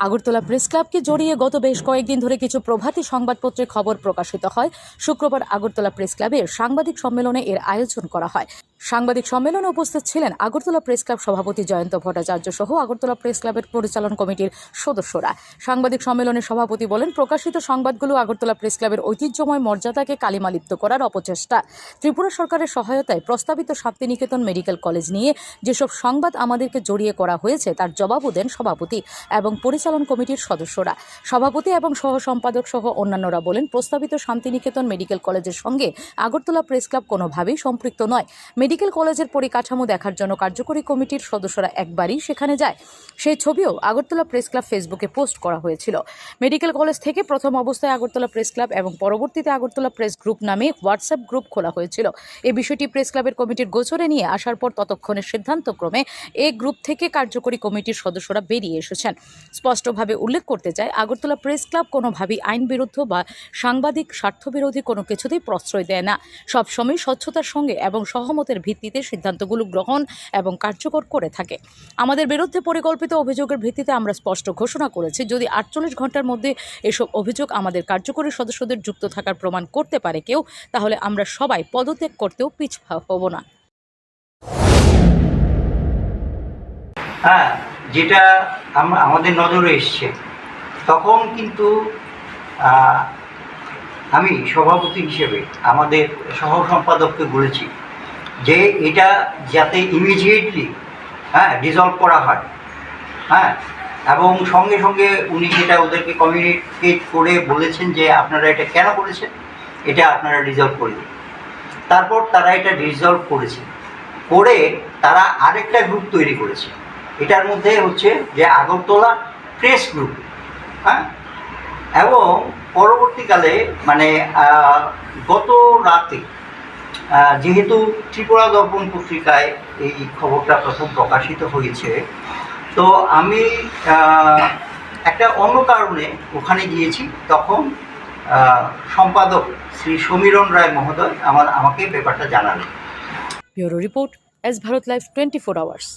Agartala press ক্লাবকে জড়িয়ে গত বেশ কয়েকদিন ধরে কিছু প্রভাতী সংবাদপত্রে খবর প্রকাশিত হয়। শুক্রবার আগরতলা প্রেস ক্লাবের সাংবাদিক সম্মেলনে এর আয়োজন করা হয়। সাংবাদিক সম্মেলনে উপস্থিত ছিলেন আগরতলা প্রেস ক্লাব সভাপতি জয়ন্ত ভট্টাচার্য সহ আগরতলা প্রেস ক্লাবের পরিচালন কমিটির সদস্যরা। সাংবাদিক সম্মেলনে সভাপতি বলেন, প্রকাশিত সংবাদগুলো আগরতলা প্রেস ক্লাবের ঐতিহ্যময় মর্যাদাকে কালিমালিপ্ত করার অপচেষ্টা। ত্রিপুরা সরকারের সহায়তায় প্রস্তাবিত শান্তিনিকেতন মেডিকেল কলেজ নিয়ে যেসব সংবাদ আমাদেরকে জড়িয়ে করা হয়েছে, তার জবাবও দেন সভাপতি এবং পরিচালন কমিটির সদস্যরা। সভাপতি এবং সহ সম্পাদক সহ অন্যান্যরা বলেন, প্রস্তাবিত শান্তিনিকেতন মেডিকেল কলেজের সঙ্গে আগরতলা প্রেস ক্লাব কোনোভাবেই সম্পৃক্ত নয়। মেডিকেল কলেজের পরিকাঠামো দেখার জন্য কার্যকরী কমিটির সদস্যরা একবারই সেখানে যায়। সেই ছবিও আগরতলা প্রেস ক্লাব ফেসবুকে পোস্ট করা হয়েছিল। মেডিকেল কলেজ থেকে প্রথম অবস্থায় আগরতলা প্রেস ক্লাব এবং পরবর্তীতে আগরতলা প্রেস গ্রুপ নামে হোয়াটসঅ্যাপ গ্রুপ খোলা হয়েছিল। এই বিষয়টি প্রেস ক্লাবের কমিটির গোচরে নিয়ে আসার পর ততক্ষণের সিদ্ধান্তক্রমে এ গ্রুপ থেকে কার্যকরী কমিটির সদস্যরা বেরিয়ে এসেছেন। স্পষ্টভাবে উল্লেখ করতে চাই আগরতলা প্রেস ক্লাব কোনোভাবেই আইন বিরুদ্ধ বা সাংবাদিক স্বার্থবিরোধী কোনো কিছুতেই প্রশ্রয় দেয় না। সবসময় স্বচ্ছতার সঙ্গে এবং সহমতের ভিত্তিতে সিদ্ধান্তগুলো গ্রহণ এবং কার্যকর করে থাকে। আমাদের বিরুদ্ধে পরিকল্পিত অভিযোগের ভিত্তিতে আমরা স্পষ্ট ঘোষণা করেছি, যদি আটচল্লিশ ঘণ্টার মধ্যে এসব অভিযোগ আমাদের কার্যকরী সদস্যদের যুক্ত থাকার প্রমাণ করতে পারে কেউ, তাহলে আমরা সবাই পদত্যাগ করতেও পিছপা হব না। হ্যাঁ যেটা আমাদের নজরে এসছে, তখন কিন্তু আমি সভাপতি হিসেবে আমাদের সহ সম্পাদককে বলেছি যে এটা যাতে ইমিডিয়েটলি হ্যাঁ রিজলভ করা হয় হ্যাঁ এবং সঙ্গে সঙ্গে উনি সেটা ওদেরকে কমিউনিকেট করে বলেছেন যে আপনারা এটা কেন করেছেন, এটা আপনারা রিজলভ করে তারপর তারা এটা রিজলভ করেছে। করে তারা আরেকটা গ্রুপ তৈরি করেছে। এটার মধ্যে হচ্ছে যে আগরতলা প্রেস গ্রুপ হ্যাঁ এবং পরবর্তীকালে মানে গত রাতে যেহেতু ত্রিপুরা দর্পণ পত্রিকায় এই খবরটা প্রথম প্রকাশিত হয়েছে, তো আমি একটা অন্য কারণে ওখানে গিয়েছি। তখন সম্পাদক শ্রী সমীরণ রায় মহোদয় আমার, আমাকে ব্যাপারটা জানালেন। Bureau report S Bharat life twenty four hours.